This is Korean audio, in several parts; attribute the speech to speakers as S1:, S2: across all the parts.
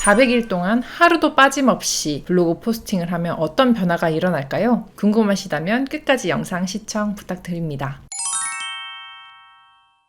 S1: 400일 동안 하루도 빠짐없이 블로그 포스팅을 하면 어떤 변화가 일어날까요? 궁금하시다면 끝까지 영상 시청 부탁드립니다.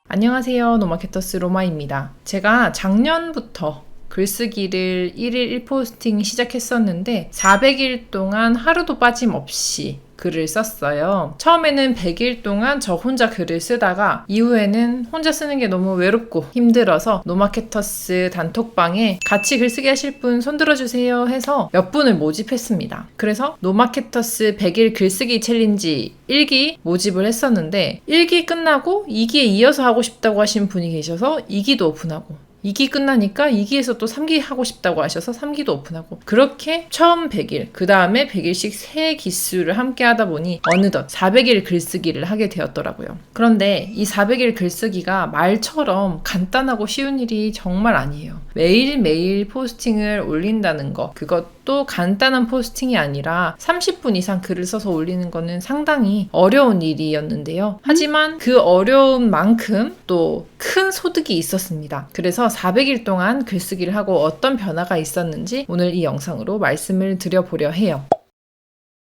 S1: 안녕하세요. 노마케터스 로마입니다. 제가 작년부터 글쓰기를 1일 1포스팅 시작했었는데 400일 동안 하루도 빠짐없이 글을 썼어요. 처음에는 100일 동안 저 혼자 글을 쓰다가 이후에는 혼자 쓰는 게 너무 외롭고 힘들어서 노마케터스 단톡방에 같이 글쓰기 하실 분 손들어 주세요 해서 몇 분을 모집했습니다. 그래서 노마케터스 100일 글쓰기 챌린지 1기 모집을 했었는데 1기 끝나고 2기에 이어서 하고 싶다고 하신 분이 계셔서 2기도 오픈하고 2기 끝나니까 2기에서 또 3기 하고 싶다고 하셔서 3기도 오픈하고 그렇게 처음 100일 그 다음에 100일씩 세 기수를 함께 하다 보니 어느덧 400일 글쓰기를 하게 되었더라고요. 그런데 이 400일 글쓰기가 말처럼 간단하고 쉬운 일이 정말 아니에요. 매일매일 포스팅을 올린다는 거 그것도 간단한 포스팅이 아니라 30분 이상 글을 써서 올리는 거는 상당히 어려운 일이었는데요. 하지만 그 어려운 만큼 또 큰 소득이 있었습니다. 그래서 400일 동안 글쓰기를 하고 어떤 변화가 있었는지 오늘 이 영상으로 말씀을 드려보려 해요.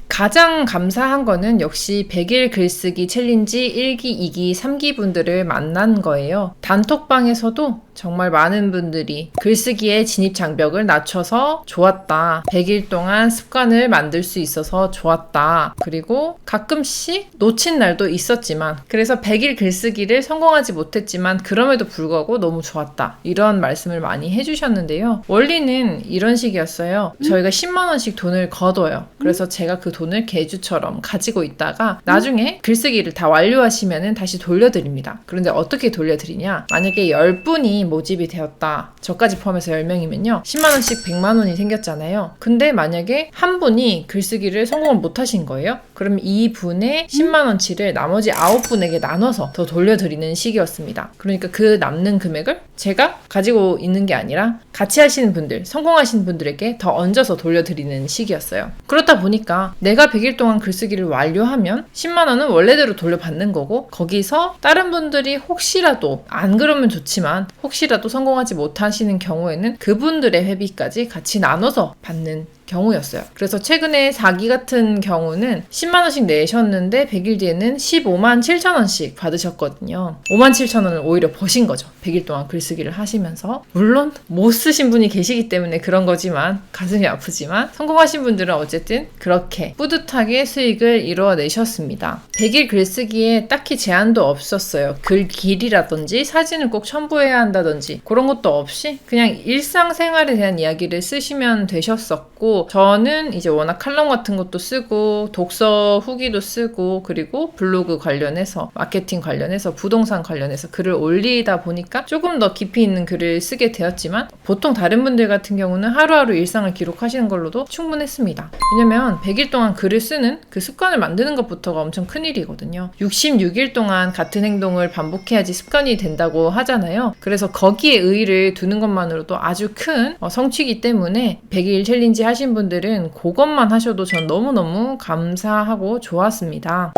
S1: 가장 감사한 거는 역시 100일 글쓰기 챌린지 1기, 2기, 3기 분들을 만난 거예요. 단톡방에서도 정말 많은 분들이 글쓰기의 진입 장벽을 낮춰서 좋았다. 100일 동안 습관을 만들 수 있어서 좋았다. 그리고 가끔씩 놓친 날도 있었지만, 그래서 100일 글쓰기를 성공하지 못했지만, 그럼에도 불구하고 너무 좋았다. 이런 말씀을 많이 해주셨는데요. 원리는 이런 식이었어요. 저희가 10만원씩 돈을 거둬요. 그래서 제가 그 돈을 개주처럼 가지고 있다가 나중에 글쓰기를 다 완료하시면 다시 돌려드립니다. 그런데 어떻게 돌려드리냐? 만약에 10분이 모집이 되었다. 저까지 포함해서 10명이면요. 10만원씩 100만원이 생겼잖아요. 근데 만약에 한 분이 글쓰기를 성공을 못 하신 거예요. 그럼 이 분의 10만원치를 나머지 9분에게 나눠서 더 돌려드리는 식이었습니다. 그러니까 그 남는 금액을 제가 가지고 있는 게 아니라 같이 하시는 분들, 성공하신 분들에게 더 얹어서 돌려드리는 식이었어요. 그렇다 보니까 내가 100일 동안 글쓰기를 완료하면 10만원은 원래대로 돌려받는 거고 거기서 다른 분들이 혹시라도 안 그러면 좋지만 혹 혹시라도 성공하지 못하시는 경우에는 그분들의 회비까지 같이 나눠서 받는 경우였어요. 그래서 최근에 4기 같은 경우는 10만원씩 내셨는데 100일 뒤에는 15만 7천원씩 받으셨거든요. 5만 7천원을 오히려 버신 거죠. 100일 동안 글쓰기를 하시면서. 물론 못 쓰신 분이 계시기 때문에 그런 거지만 가슴이 아프지만 성공하신 분들은 어쨌든 그렇게 뿌듯하게 수익을 이루어내셨습니다. 100일 글쓰기에 딱히 제한도 없었어요. 글 길이라든지 사진을 꼭 첨부해야 한다든지 그런 것도 없이 그냥 일상생활에 대한 이야기를 쓰시면 되셨었고 저는 이제 워낙 칼럼 같은 것도 쓰고 독서 후기도 쓰고 그리고 블로그 관련해서 마케팅 관련해서 부동산 관련해서 글을 올리다 보니까 조금 더 깊이 있는 글을 쓰게 되었지만 보통 다른 분들 같은 경우는 하루하루 일상을 기록하시는 걸로도 충분했습니다. 왜냐면 100일 동안 글을 쓰는 그 습관을 만드는 것부터가 엄청 큰 일이거든요. 66일 동안 같은 행동을 반복해야지 습관이 된다고 하잖아요. 그래서 거기에 의의를 두는 것만으로도 아주 큰 어, 성취이기 때문에 100일 챌린지 하신 분들은 그것만 하셔도 전 너무너무 감사하고 좋았습니다.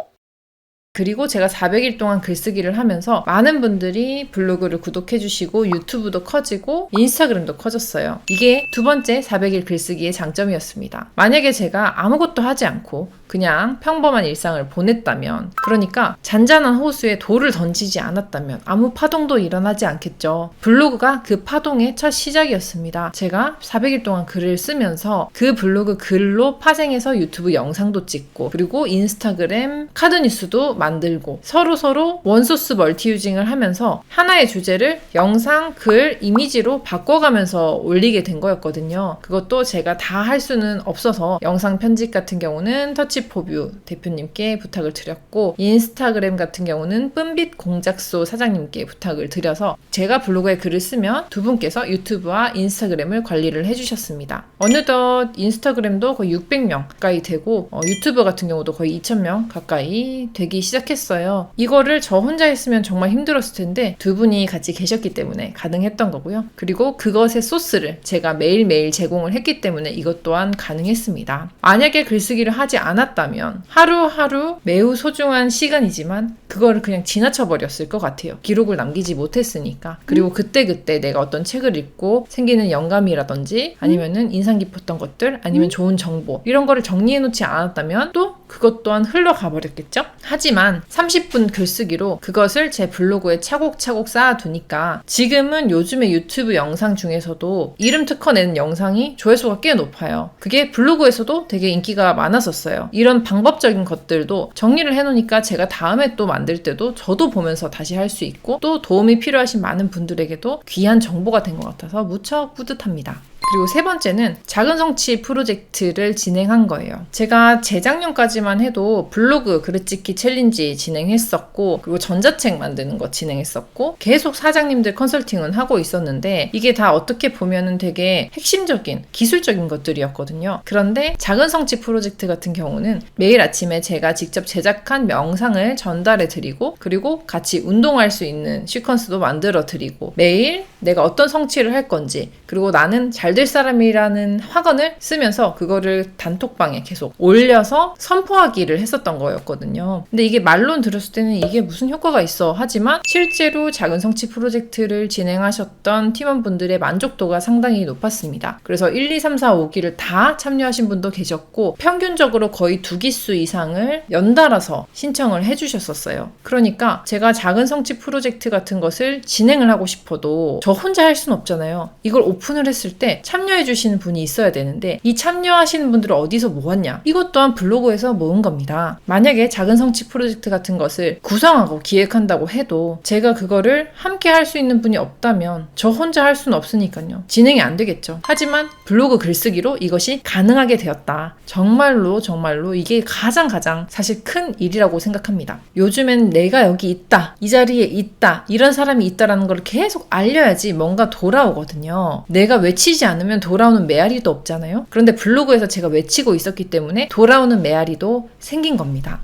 S1: 그리고 제가 400일 동안 글쓰기를 하면서 많은 분들이 블로그를 구독해주시고 유튜브도 커지고 인스타그램도 커졌어요. 이게 두 번째 400일 글쓰기의 장점이었습니다. 만약에 제가 아무것도 하지 않고 그냥 평범한 일상을 보냈다면 그러니까 잔잔한 호수에 돌을 던지지 않았다면 아무 파동도 일어나지 않겠죠. 블로그가 그 파동의 첫 시작이었습니다. 제가 400일 동안 글을 쓰면서 그 블로그 글로 파생해서 유튜브 영상도 찍고 그리고 인스타그램 카드 뉴스도 만들고 서로 서로 원소스 멀티 유징을 하면서 하나의 주제를 영상, 글, 이미지로 바꿔가면서 올리게 된 거였거든요. 그것도 제가 다 할 수는 없어서 영상 편집 같은 경우는 터치포뷰 대표님께 부탁을 드렸고 인스타그램 같은 경우는 뿜빛 공작소 사장님께 부탁을 드려서 제가 블로그에 글을 쓰면 두 분께서 유튜브와 인스타그램을 관리를 해주셨습니다. 어느덧 인스타그램도 거의 600명 가까이 되고 어, 유튜브 같은 경우도 거의 2,000명 가까이 되기 시작 시작했어요. 이거를 저 혼자 했으면 정말 힘들었을 텐데 두 분이 같이 계셨기 때문에 가능했던 거고요. 그리고 그것의 소스를 제가 매일매일 제공을 했기 때문에 이것 또한 가능했습니다. 만약에 글쓰기를 하지 않았다면 하루하루 매우 소중한 시간이지만 그거를 그냥 지나쳐 버렸을 것 같아요. 기록을 남기지 못했으니까. 그리고 그때그때 내가 어떤 책을 읽고 생기는 영감이라든지 아니면은 인상 깊었던 것들 아니면 좋은 정보 이런 거를 정리해 놓지 않았다면 또 그것 또한 흘러가 버렸겠죠? 하지만 30분 글쓰기로 그것을 제 블로그에 차곡차곡 쌓아두니까 지금은 요즘에 유튜브 영상 중에서도 이름 특허 내는 영상이 조회수가 꽤 높아요. 그게 블로그에서도 되게 인기가 많았었어요. 이런 방법적인 것들도 정리를 해놓으니까 제가 다음에 또 만들 때도 저도 보면서 다시 할 수 있고 또 도움이 필요하신 많은 분들에게도 귀한 정보가 된 것 같아서 무척 뿌듯합니다. 그리고 세 번째는 작은 성취 프로젝트를 진행한 거예요. 제가 재작년까지만 해도 블로그 그릇짓기 챌린지 진행했었고, 그리고 전자책 만드는 거 진행했었고, 계속 사장님들 컨설팅은 하고 있었는데, 이게 다 어떻게 보면은 되게 핵심적인 기술적인 것들이었거든요. 그런데 작은 성취 프로젝트 같은 경우는 매일 아침에 제가 직접 제작한 명상을 전달해 드리고, 그리고 같이 운동할 수 있는 시퀀스도 만들어 드리고, 매일 내가 어떤 성취를 할 건지, 그리고 나는 잘될 사람이라는 학원을 쓰면서 그거를 단톡방에 계속 올려서 선포하기를 했었던 거였거든요. 근데 이게 말론 들었을 때는 이게 무슨 효과가 있어 하지만 실제로 작은 성취 프로젝트를 진행하셨던 팀원분들의 만족도가 상당히 높았습니다. 그래서 1, 2, 3, 4, 5기를 다 참여하신 분도 계셨고 평균적으로 거의 두 기수 이상을 연달아서 신청을 해주셨었어요. 그러니까 제가 작은 성취 프로젝트 같은 것을 진행을 하고 싶어도 저 혼자 할 수는 없잖아요. 이걸 오픈을 했을 때 참여해 주시는 분이 있어야 되는데 이 참여하시는 분들을 어디서 모았냐? 이것 또한 블로그에서 모은 겁니다. 만약에 작은 성취 프로젝트 같은 것을 구성하고 기획한다고 해도 제가 그거를 함께 할 수 있는 분이 없다면 저 혼자 할 수는 없으니까요. 진행이 안 되겠죠. 하지만 블로그 글쓰기로 이것이 가능하게 되었다. 정말로 정말로 이게 가장 가장 사실 큰 일이라고 생각합니다. 요즘엔 내가 여기 있다. 이 자리에 있다. 이런 사람이 있다라는 걸 계속 알려야지 뭔가 돌아오거든요. 내가 외치지 않으면 돌아오는 메아리도 없잖아요. 그런데 블로그에서 제가 외치고 있었기 때문에 돌아오는 메아리도 생긴 겁니다.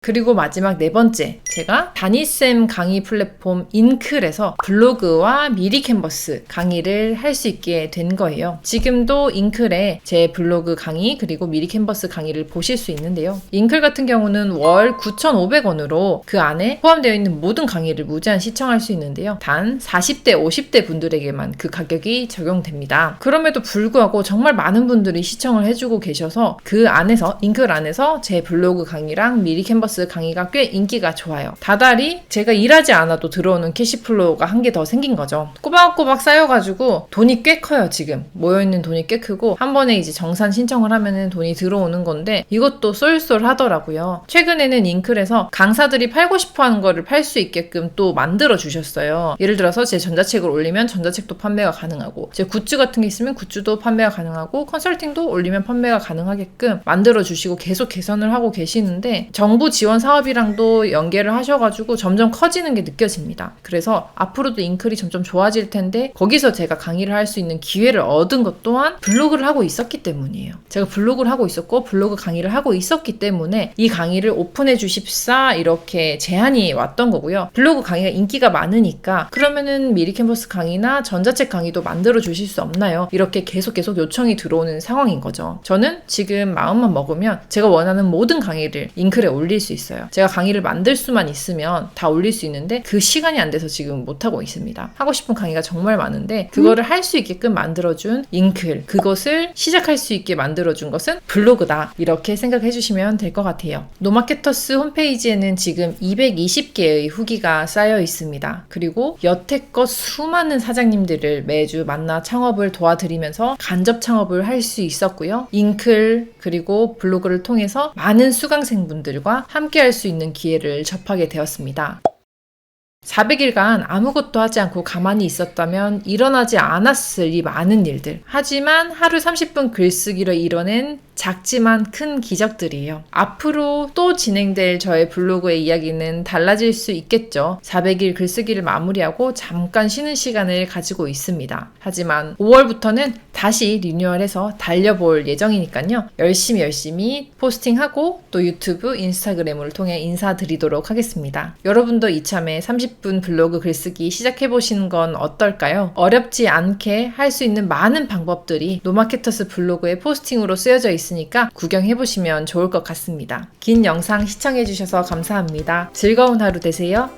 S1: 그리고 마지막 네 번째, 제가 다니쌤 강의 플랫폼 인클에서 블로그와 미리 캔버스 강의를 할 수 있게 된 거예요. 지금도 인클에 제 블로그 강의 그리고 미리 캔버스 강의를 보실 수 있는데요. 인클 같은 경우는 월 9,500원으로 그 안에 포함되어 있는 모든 강의를 무제한 시청할 수 있는데요. 단 40대, 50대 분들에게만 그 가격이 적용됩니다. 그럼에도 불구하고 정말 많은 분들이 시청을 해주고 계셔서 그 안에서 인클 안에서 제 블로그 강의랑 미리 캔버스 캔버스 강의가 꽤 인기가 좋아요. 다달이 제가 일하지 않아도 들어오는 캐시플로우가 한 개 더 생긴 거죠. 꼬박꼬박 쌓여가지고 돈이 꽤 커요, 지금. 모여있는 돈이 꽤 크고, 한 번에 이제 정산 신청을 하면은 돈이 들어오는 건데, 이것도 쏠쏠 하더라고요. 최근에는 잉클에서 강사들이 팔고 싶어 하는 거를 팔 수 있게끔 또 만들어 주셨어요. 예를 들어서 제 전자책을 올리면 전자책도 판매가 가능하고, 제 굿즈 같은 게 있으면 굿즈도 판매가 가능하고, 컨설팅도 올리면 판매가 가능하게끔 만들어 주시고 계속 개선을 하고 계시는데, 정부 지원 사업이랑도 연계를 하셔가지고 점점 커지는 게 느껴집니다. 그래서 앞으로도 잉클이 점점 좋아질 텐데 거기서 제가 강의를 할 수 있는 기회를 얻은 것 또한 블로그를 하고 있었기 때문이에요. 제가 블로그를 하고 있었고 블로그 강의를 하고 있었기 때문에 이 강의를 오픈해 주십사 이렇게 제안이 왔던 거고요. 블로그 강의가 인기가 많으니까 그러면은 미리 캔버스 강의나 전자책 강의도 만들어 주실 수 없나요? 이렇게 계속 계속 요청이 들어오는 상황인 거죠. 저는 지금 마음만 먹으면 제가 원하는 모든 강의를 잉클에 올릴 수 있어요. 제가 강의를 만들 수만 있으면 다 올릴 수 있는데 그 시간이 안 돼서 지금 못 하고 있습니다. 하고 싶은 강의가 정말 많은데 그거를 할 수 있게끔 만들어준 잉클 그것을 시작할 수 있게 만들어준 것은 블로그다 이렇게 생각해 주시면 될 것 같아요. 노마케터스 홈페이지에는 지금 220개의 후기가 쌓여 있습니다. 그리고 여태껏 수많은 사장님들을 매주 만나 창업을 도와드리면서 간접 창업을 할 수 있었고요. 잉클 그리고 블로그를 통해서 많은 수강생분들과 함께 할 수 있는 기회를 접하게 되었습니다. 400일간 아무것도 하지 않고 가만히 있었다면 일어나지 않았을 이 많은 일들. 하지만 하루 30분 글쓰기로 이뤄낸 작지만 큰 기적들이에요. 앞으로 또 진행될 저의 블로그의 이야기는 달라질 수 있겠죠. 400일 글쓰기를 마무리하고 잠깐 쉬는 시간을 가지고 있습니다. 하지만 5월부터는 다시 리뉴얼해서 달려볼 예정이니까요. 열심히 열심히 포스팅하고 또 유튜브, 인스타그램을 통해 인사드리도록 하겠습니다. 여러분도 이참에 30분 블로그 글쓰기 시작해보시는 건 어떨까요? 어렵지 않게 할 수 있는 많은 방법들이 노마케터스 블로그의 포스팅으로 쓰여져 있으니까 구경해 보시면 좋을 것 같습니다. 긴 영상 시청해 주셔서 감사합니다. 즐거운 하루 되세요.